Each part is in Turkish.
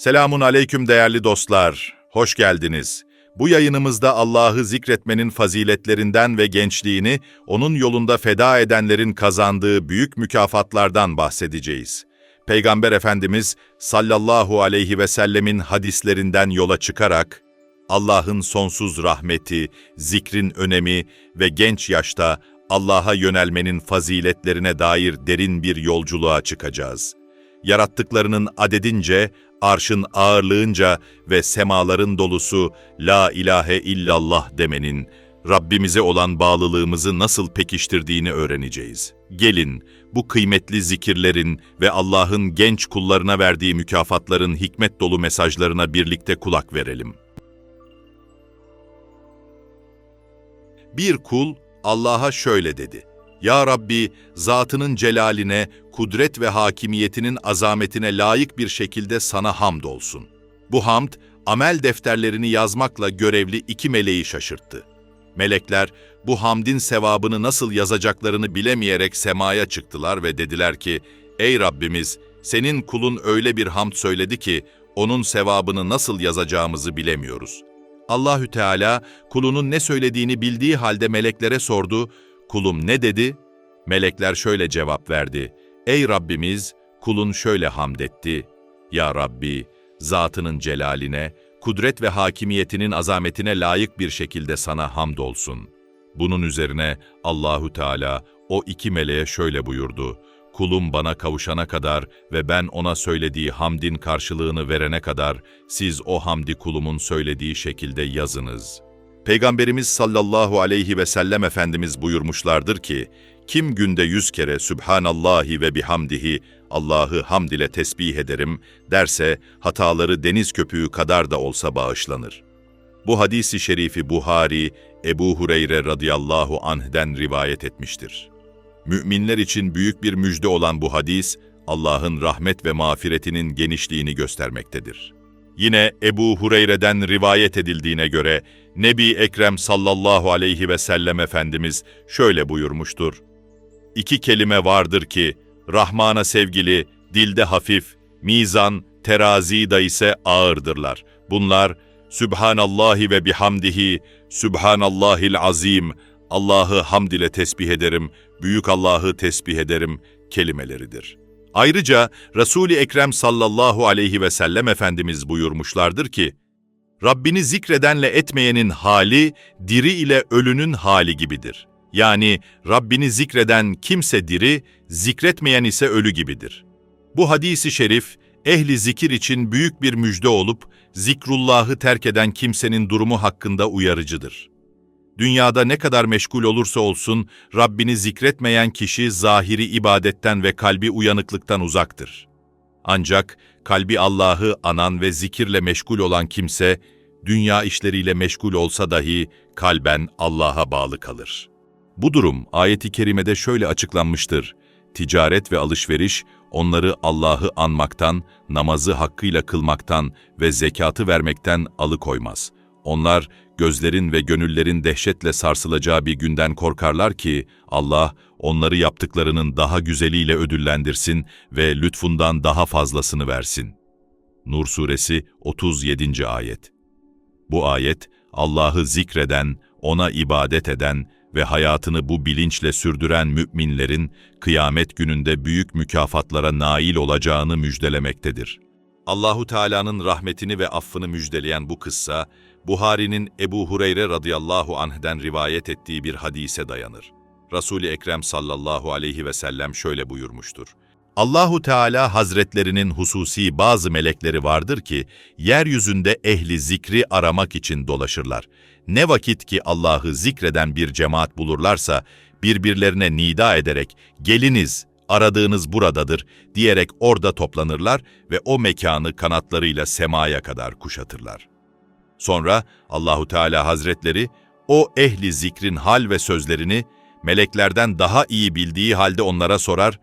Selamun aleyküm değerli dostlar. Hoş geldiniz. Bu yayınımızda Allah'ı zikretmenin faziletlerinden ve gençliğini onun yolunda feda edenlerin kazandığı büyük mükafatlardan bahsedeceğiz. Peygamber Efendimiz sallallahu aleyhi ve sellemin hadislerinden yola çıkarak Allah'ın sonsuz rahmeti, zikrin önemi ve genç yaşta Allah'a yönelmenin faziletlerine dair derin bir yolculuğa çıkacağız. Yarattıklarının adedince, arşın ağırlığınca ve semaların dolusu La ilahe illallah demenin, Rabbimize olan bağlılığımızı nasıl pekiştirdiğini öğreneceğiz. Gelin, bu kıymetli zikirlerin ve Allah'ın genç kullarına verdiği mükafatların hikmet dolu mesajlarına birlikte kulak verelim. Bir kul Allah'a şöyle dedi. Ya Rabbi, zatının celaline, kudret ve hakimiyetinin azametine layık bir şekilde sana hamd olsun. Bu hamd, amel defterlerini yazmakla görevli iki meleği şaşırttı. Melekler, bu hamdin sevabını nasıl yazacaklarını bilemeyerek semaya çıktılar ve dediler ki, Ey Rabbimiz, senin kulun öyle bir hamd söyledi ki, onun sevabını nasıl yazacağımızı bilemiyoruz. Allahü Teala kulunun ne söylediğini bildiği halde meleklere sordu. Kulum ne dedi? Melekler şöyle cevap verdi. Ey Rabbimiz, kulun şöyle hamd etti. Ya Rabbi, zatının celaline, kudret ve hakimiyetinin azametine layık bir şekilde sana hamdolsun. Bunun üzerine Allahü Teala o iki meleğe şöyle buyurdu. Kulum bana kavuşana kadar ve ben ona söylediği hamdin karşılığını verene kadar siz o hamdi kulumun söylediği şekilde yazınız. Peygamberimiz sallallahu aleyhi ve sellem Efendimiz buyurmuşlardır ki, kim günde yüz kere Sübhanallahi ve bihamdihi Allah'ı hamd ile tesbih ederim derse hataları deniz köpüğü kadar da olsa bağışlanır. Bu hadisi şerifi Buhari, Ebu Hureyre radıyallahu anh'den rivayet etmiştir. Müminler için büyük bir müjde olan bu hadis, Allah'ın rahmet ve mağfiretinin genişliğini göstermektedir. Yine Ebu Hureyre'den rivayet edildiğine göre Nebi Ekrem sallallahu aleyhi ve sellem Efendimiz şöyle buyurmuştur. İki kelime vardır ki, Rahman'a sevgili, dilde hafif, mizan, terazi da ise ağırdırlar. Bunlar, Sübhanallahi ve bihamdihi, Sübhanallahil azim, Allah'ı hamd ile tesbih ederim, büyük Allah'ı tesbih ederim kelimeleridir. Ayrıca Resul-i Ekrem sallallahu aleyhi ve sellem Efendimiz buyurmuşlardır ki, Rabbini zikredenle etmeyenin hali, diri ile ölünün hali gibidir. Yani Rabbini zikreden kimse diri, zikretmeyen ise ölü gibidir. Bu hadisi şerif, ehli zikir için büyük bir müjde olup, zikrullahı terk eden kimsenin durumu hakkında uyarıcıdır. Dünyada ne kadar meşgul olursa olsun, Rabbini zikretmeyen kişi zahiri ibadetten ve kalbi uyanıklıktan uzaktır. Ancak kalbi Allah'ı anan ve zikirle meşgul olan kimse, dünya işleriyle meşgul olsa dahi kalben Allah'a bağlı kalır. Bu durum ayeti kerimede şöyle açıklanmıştır. Ticaret ve alışveriş onları Allah'ı anmaktan, namazı hakkıyla kılmaktan ve zekatı vermekten alıkoymaz. Onlar gözlerin ve gönüllerin dehşetle sarsılacağı bir günden korkarlar ki Allah onları yaptıklarının daha güzeliyle ödüllendirsin ve lütfundan daha fazlasını versin. Nur Suresi 37. Ayet Bu ayet, Allah'ı zikreden, ona ibadet eden ve hayatını bu bilinçle sürdüren müminlerin kıyamet gününde büyük mükafatlara nail olacağını müjdelemektedir. Allahu Teala'nın rahmetini ve affını müjdeleyen bu kıssa, Buhari'nin Ebu Hureyre radıyallahu anh'den rivayet ettiği bir hadise dayanır. Resul-i Ekrem sallallahu aleyhi ve sellem şöyle buyurmuştur. Allahu Teala Hazretlerinin hususi bazı melekleri vardır ki yeryüzünde ehli zikri aramak için dolaşırlar. Ne vakit ki Allah'ı zikreden bir cemaat bulurlarsa birbirlerine nida ederek geliniz aradığınız buradadır diyerek orada toplanırlar ve o mekanı kanatlarıyla semaya kadar kuşatırlar. Sonra Allahu Teala Hazretleri o ehli zikrin hal ve sözlerini meleklerden daha iyi bildiği halde onlara sorar.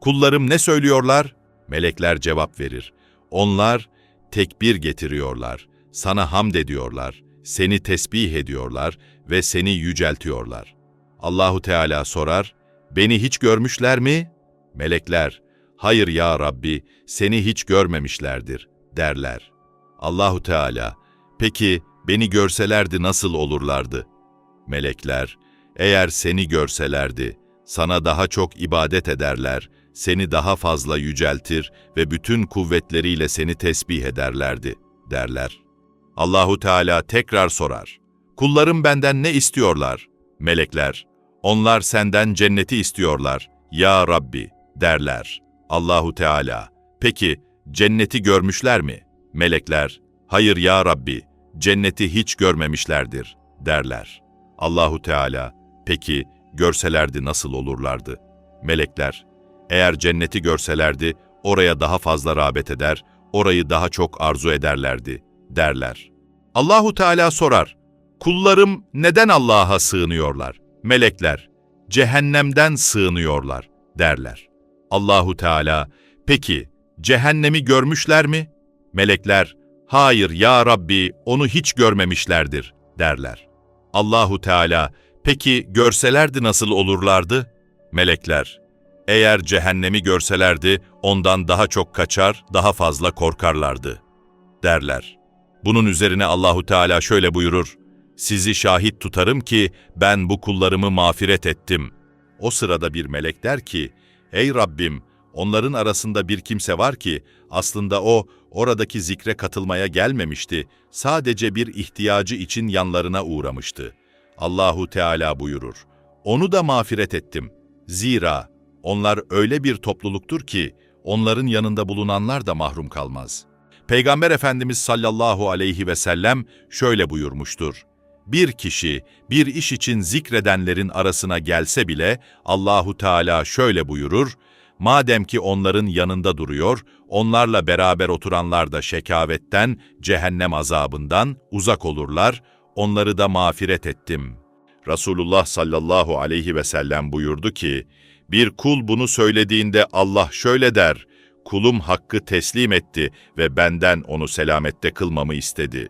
Kullarım ne söylüyorlar? Melekler cevap verir. Onlar tekbir getiriyorlar, sana hamd ediyorlar, seni tesbih ediyorlar ve seni yüceltiyorlar. Allahu Teala sorar, beni hiç görmüşler mi? Melekler, hayır ya Rabbi, seni hiç görmemişlerdir. derler. Allahu Teala, peki beni görselerdi nasıl olurlardı? Melekler, eğer seni görselerdi, sana daha çok ibadet ederler, seni daha fazla yüceltir ve bütün kuvvetleriyle seni tesbih ederlerdi, derler. Allahu Teala tekrar sorar. Kullarım benden ne istiyorlar? Melekler, onlar senden cenneti istiyorlar. Ya Rabbi, derler. Allahu Teala, peki cenneti görmüşler mi? Melekler, hayır ya Rabbi, cenneti hiç görmemişlerdir, derler. Allahu Teala, peki görselerdi nasıl olurlardı? Melekler, eğer cenneti görselerdi, oraya daha fazla rağbet eder, orayı daha çok arzu ederlerdi, derler. Allahu Teala sorar, kullarım neden Allah'a sığınıyorlar? Melekler, cehennemden sığınıyorlar, derler. Allahu Teala, peki cehennemi görmüşler mi? Melekler, hayır ya Rabbi onu hiç görmemişlerdir, derler. Allahu Teala, peki görselerdi nasıl olurlardı? Melekler, eğer cehennemi görselerdi ondan daha çok kaçar, daha fazla korkarlardı, derler. Bunun üzerine Allahu Teala şöyle buyurur, sizi şahit tutarım ki ben bu kullarımı mağfiret ettim. O sırada bir melek der ki, Ey Rabbim, onların arasında bir kimse var ki aslında o oradaki zikre katılmaya gelmemişti, sadece bir ihtiyacı için yanlarına uğramıştı. Allahu Teala buyurur, onu da mağfiret ettim. Zira onlar öyle bir topluluktur ki onların yanında bulunanlar da mahrum kalmaz. Peygamber Efendimiz sallallahu aleyhi ve sellem şöyle buyurmuştur. Bir kişi bir iş için zikredenlerin arasına gelse bile Allahu Teala şöyle buyurur: Madem ki onların yanında duruyor, onlarla beraber oturanlar da şekavetten, cehennem azabından uzak olurlar, onları da mağfiret ettim. Resulullah sallallahu aleyhi ve sellem buyurdu ki, bir kul bunu söylediğinde Allah şöyle der, kulum hakkı teslim etti ve benden onu selamette kılmamı istedi.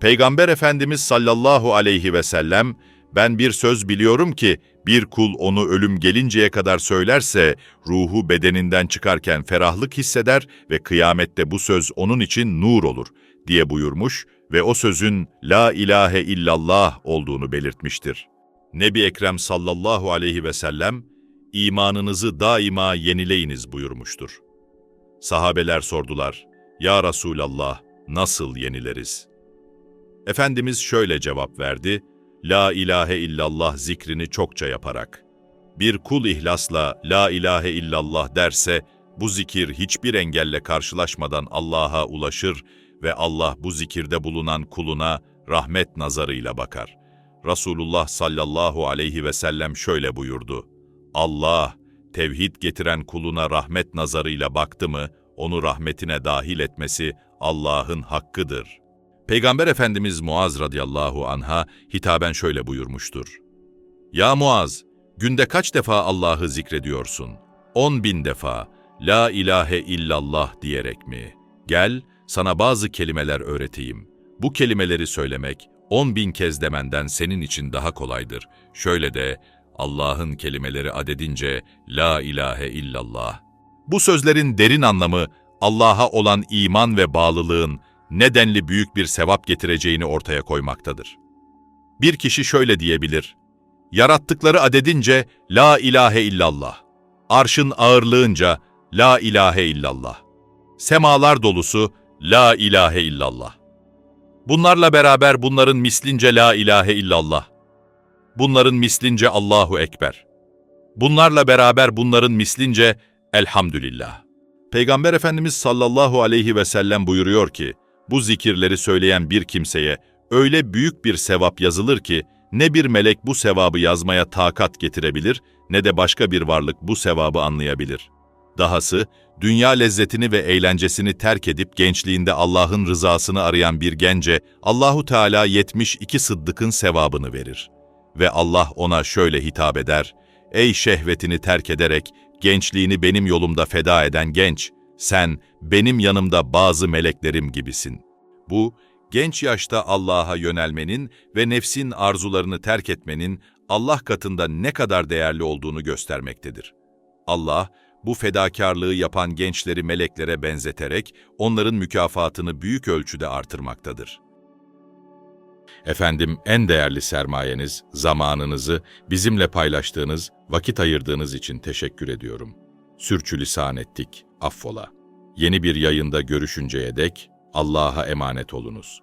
Peygamber Efendimiz sallallahu aleyhi ve sellem, ben bir söz biliyorum ki bir kul onu ölüm gelinceye kadar söylerse ruhu bedeninden çıkarken ferahlık hisseder ve kıyamette bu söz onun için nur olur diye buyurmuş ve o sözün la ilahe illallah olduğunu belirtmiştir. Nebi Ekrem sallallahu aleyhi ve sellem imanınızı daima yenileyiniz buyurmuştur. Sahabeler sordular, Ya Resulallah nasıl yenileriz? Efendimiz şöyle cevap verdi, La ilahe illallah zikrini çokça yaparak. Bir kul ihlasla La ilahe illallah derse, bu zikir hiçbir engelle karşılaşmadan Allah'a ulaşır ve Allah bu zikirde bulunan kuluna rahmet nazarıyla bakar. Resulullah sallallahu aleyhi ve sellem şöyle buyurdu. Allah, tevhid getiren kuluna rahmet nazarıyla baktı mı, onu rahmetine dahil etmesi Allah'ın hakkıdır. Peygamber Efendimiz Muaz radıyallahu anha hitaben şöyle buyurmuştur. Ya Muaz, günde kaç defa Allah'ı zikrediyorsun? On bin defa, La ilahe illallah diyerek mi? Gel, sana bazı kelimeler öğreteyim. Bu kelimeleri söylemek, on bin kez demenden senin için daha kolaydır. Şöyle de, Allah'ın kelimeleri adedince La ilahe illallah. Bu sözlerin derin anlamı Allah'a olan iman ve bağlılığın nedenli büyük bir sevap getireceğini ortaya koymaktadır. Bir kişi şöyle diyebilir, yarattıkları adedince La ilahe illallah, arşın ağırlığınca La ilahe illallah, semalar dolusu La ilahe illallah. Bunlarla beraber bunların mislince La ilahe illallah, bunların mislince Allahu Ekber. Bunlarla beraber bunların mislince Elhamdülillah. Peygamber Efendimiz sallallahu aleyhi ve sellem buyuruyor ki, bu zikirleri söyleyen bir kimseye öyle büyük bir sevap yazılır ki, ne bir melek bu sevabı yazmaya takat getirebilir, ne de başka bir varlık bu sevabı anlayabilir. Dahası, dünya lezzetini ve eğlencesini terk edip gençliğinde Allah'ın rızasını arayan bir gence, Allahu Teala 72 sıddıkın sevabını verir. Ve Allah ona şöyle hitap eder, Ey şehvetini terk ederek gençliğini benim yolumda feda eden genç, sen benim yanımda bazı meleklerim gibisin. Bu, genç yaşta Allah'a yönelmenin ve nefsin arzularını terk etmenin Allah katında ne kadar değerli olduğunu göstermektedir. Allah, bu fedakarlığı yapan gençleri meleklere benzeterek onların mükafatını büyük ölçüde artırmaktadır. Efendim en değerli sermayeniz, zamanınızı bizimle paylaştığınız, vakit ayırdığınız için teşekkür ediyorum. Sürçülisan ettik, affola. Yeni bir yayında görüşünceye dek Allah'a emanet olunuz.